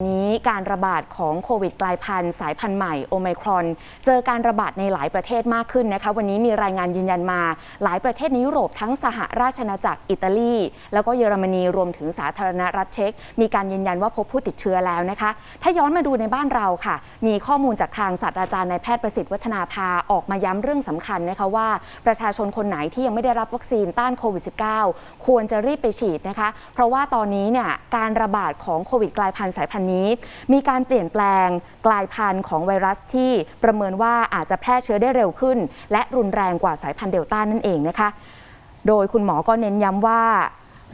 นี้การระบาดของโควิดกลายพันธุ์สายพันธุ์ใหม่โอไมครอน เจอการระบาดในหลายประเทศมากขึ้นนะคะ วันนี้มีรายงานยืนยันมา หลายประเทศในยุโรปทั้งสหราชอาณาจักรอิตาลี แล้วก็เยอรมนีรวมถึงสาธารณรัฐเช็กมีการยืนยันว่าพบผู้ติดเชื้อแล้วนะคะ ถ้าย้อนมาดูในบ้านเราค่ะ มีข้อมูลจากทางศาสตราจารย์นายแพทย์ประสิทธิ์วัฒนาภาออกมาย้ำเรื่องสำคัญนะคะว่าประชาชนคนไหนที่ยังไม่ได้รับวัคซีนต้านโควิด -19 ควรจะรีบไปฉีดนะคะ เพราะว่าตอนนี้เนี่ยการระบาดของโควิดกลายพันธุ์สายพันธุ์นี้ มีการเปลี่ยนแปลงกลายพันธุ์ของไวรัสที่ประเมินว่าอาจจะแพร่เชื้อได้เร็วขึ้น และรุนแรงกว่าสายพันธุ์เดลต้านั่นเองนะคะ โดยคุณหมอก็เน้นย้ำว่า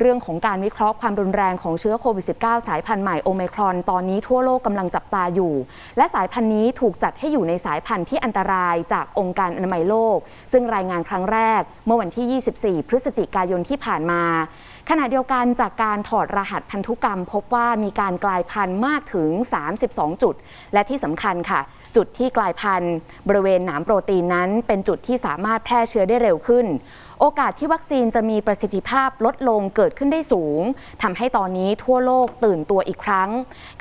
เรื่องของการวิเคราะห์ความรุนแรงของเชื้อโควิด -19 สายพันธุ์ใหม่โอไมครอนตอนนี้ทั่วโลกกำลังจับตาอยู่ และสายพันธุ์นี้ถูกจัดให้อยู่ในสายพันธุ์ที่อันตรายจากองค์การอนามัยโลก ซึ่งรายงานครั้งแรก เมื่อวันที่ 24 พฤศจิกายนที่ผ่านมา ขณะเดียวกันจากการถอดรหัสพันธุกรรม พบว่ามีการกลายพันธุ์มากถึง 32 จุด และที่สำคัญค่ะ จุดที่กลายพันธุ์ บริเวณหนามโปรตีนนั้น เป็นจุดที่สามารถแพร่เชื้อได้เร็วขึ้นโอกาสที่วัคซีนจะมีประสิทธิภาพลดลงเกิดขึ้นได้สูงทำให้ตอนนี้ทั่วโลกตื่นตัวอีกครั้ง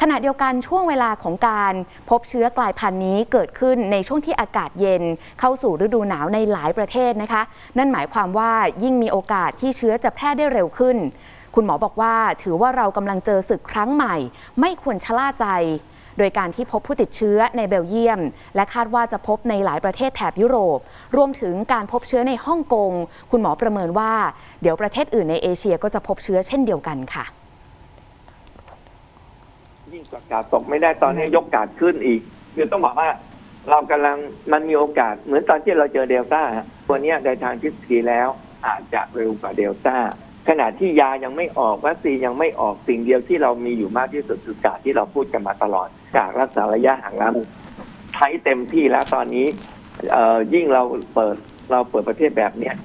ขณะเดียวกันช่วงเวลาของการพบเชื้อกลายพันธุ์นี้เกิดขึ้นในช่วงที่อากาศเย็น เข้าสู่ฤดูหนาวในหลายประเทศนะคะ นั่นหมายความว่ายิ่งมีโอกาสที่เชื้อจะแพร่ได้เร็วขึ้น คุณหมอบอกว่าถือว่าเรากำลังเจอศึกครั้งใหม่ ไม่ควรชะล่าใจ โดยการที่พบผู้ติดเชื้อในเบลเยียม และคาดว่าจะพบในหลายประเทศแถบยุโรป รวมถึงการพบเชื้อในฮ่องกง คุณหมอประเมินว่า เดี๋ยวประเทศอื่นในเอเชียก็จะพบเชื้อเช่นเดียวกันค่ะยิ่งกว่ากาดตกไม่ได้ตอนนี้ยกกาดขึ้นอีก คือต้องบอกว่าเรากำลังมันมีโอกาสเหมือนตอนที่เราเจอเดลต้าตัวนี้ในทางทฤษฎีแล้วอาจจะเร็วกว่าเดลต้า ขณะที่ยายังไม่ออกวัคซีนยังไม่ออกสิ่งเดียวที่เรามีอยู่มากที่สุดคือกาดที่เราพูดกันมาตลอดจากรักษาระยะห่างแล้วใช้เต็มที่แล้วตอนนี้เออยิ่งเราเปิดเราเปิดประเทศแบบเนี้ย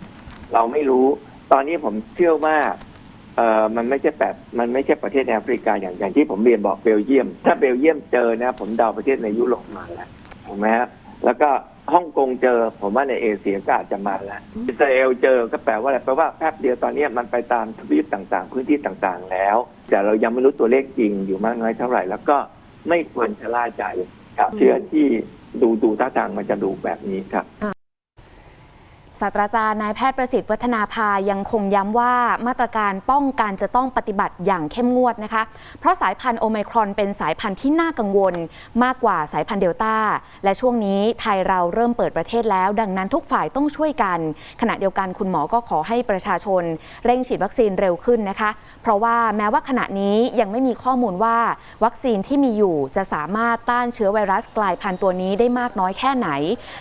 เราไม่รู้ ตอนนี้ผมเชื่อว่าเออมันไม่ใช่แบบมันไม่ใช่ประเทศในแอฟริกาอย่างอย่างที่ผมเรียนบอกเบลเยียม ถ้าเบลเยียมเจอนะ ผมเดาประเทศในยุโรปมาแล้วถูกไหมครับ แล้วก็ฮ่องกงเจอ ผมว่าในเอเชียก็อาจจะมาแล้วอิสราเอลเจอก็แปลว่าอะไรแปลว่าแป๊บเดียวตอนนี้มันไปตามทวีปต่างๆ พื้นที่ต่างๆแล้ว แต่เรายังไม่รู้ตัวเลขจริงอยู่มากน้อยเท่าไหร่ แล้วก็ไม่ควรชะล่าใจกับเชื้อที่ดูดูท่าทางมันจะดูแบบนี้ครับ ศาสตราจารย์นายแพทย์ประสิทธิ์วัฒนาภายังคงย้ำว่ามาตรการป้องกันจะต้องปฏิบัติอย่างเข้มงวดนะคะ เพราะสายพันธุ์โอไมครอนเป็นสายพันธุ์ที่น่ากังวล มากกว่าสายพันธุ์เดลต้า และช่วงนี้ไทยเราเริ่มเปิดประเทศแล้ว ดังนั้นทุกฝ่ายต้องช่วยกัน ขณะเดียวกันคุณหมอก็ขอให้ประชาชน เร่งฉีดวัคซีนเร็วขึ้นนะคะ เพราะว่าแม้ว่าขณะนี้ยังไม่มีข้อมูลว่า วัคซีนที่มีอยู่จะสามารถต้านเชื้อไวรัสกลายพันธุ์ตัวนี้ได้มากน้อยแค่ไหน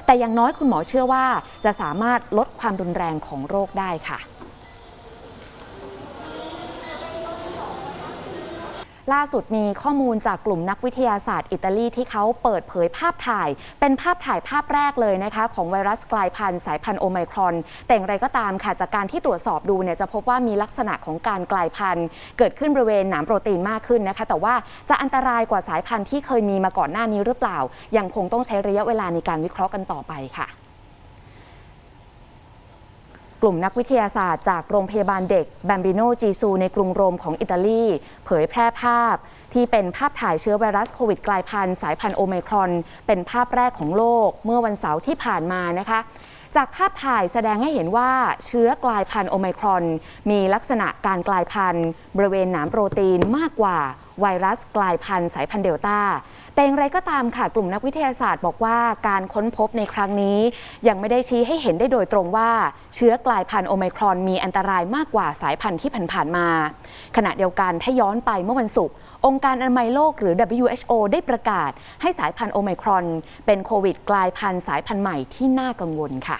แต่อย่างน้อยคุณหมอเชื่อว่าจะสามารถลดความรุนแรงของโรคได้ค่ะล่าสุดมีข้อมูลจากกลุ่มนักวิทยาศาสตร์อิตาลีที่เขาเปิดเผยภาพถ่าย เป็นภาพถ่ายภาพแรกเลยนะคะ ของไวรัสกลายพันธุ์สายพันธุ์โอไมครอน แต่อย่างไรก็ตามค่ะ จากการที่ตรวจสอบดูเนี่ยจะพบว่ามีลักษณะของการกลายพันธุ์ เกิดขึ้นบริเวณหนามโปรตีนมากขึ้นนะคะ แต่ว่าจะอันตรายกว่าสายพันธุ์ที่เคยมีมาก่อนหน้านี้หรือเปล่า ยังคงต้องใช้ระยะเวลาในการวิเคราะห์กันต่อไปค่ะ กลุ่มนักวิทยาศาสตร์จากโรงพยาบาลเด็กแบมบิโนจีซูในกรุงโรมของอิตาลี เผยแพร่ภาพ ที่เป็นภาพถ่ายเชื้อไวรัสโควิดกลายพันธุ์สายพันธุ์โอไมครอน เป็นภาพแรกของโลกเมื่อวันเสาร์ที่ผ่านมานะคะจากภาพถ่ายแสดงให้เห็นว่าเชื้อกลายพันธุ์โอไมครอน มีลักษณะการกลายพันธุ์ บริเวณหนามโปรตีนมากกว่า ไวรัสกลายพันธุ์สายพันธุ์เดลต้า แต่อย่างไรก็ตามค่ะ กลุ่มนักวิทยาศาสตร์บอกว่าการค้นพบในครั้งนี้ ยังไม่ได้ชี้ให้เห็นได้โดยตรงว่า เชื้อกลายพันธุ์โอไมครอนมีอันตรายมากกว่าสายพันธุ์ที่ผ่านๆมา ขณะเดียวกันถ้าย้อนไปเมื่อวันศุกร์องค์การอนามัยโลกหรือ WHO ได้ประกาศ ให้สายพันธุ์โอไมครอน เป็นโควิดกลายพันธุ์สายพันธุ์ใหม่ที่น่ากังวลค่ะ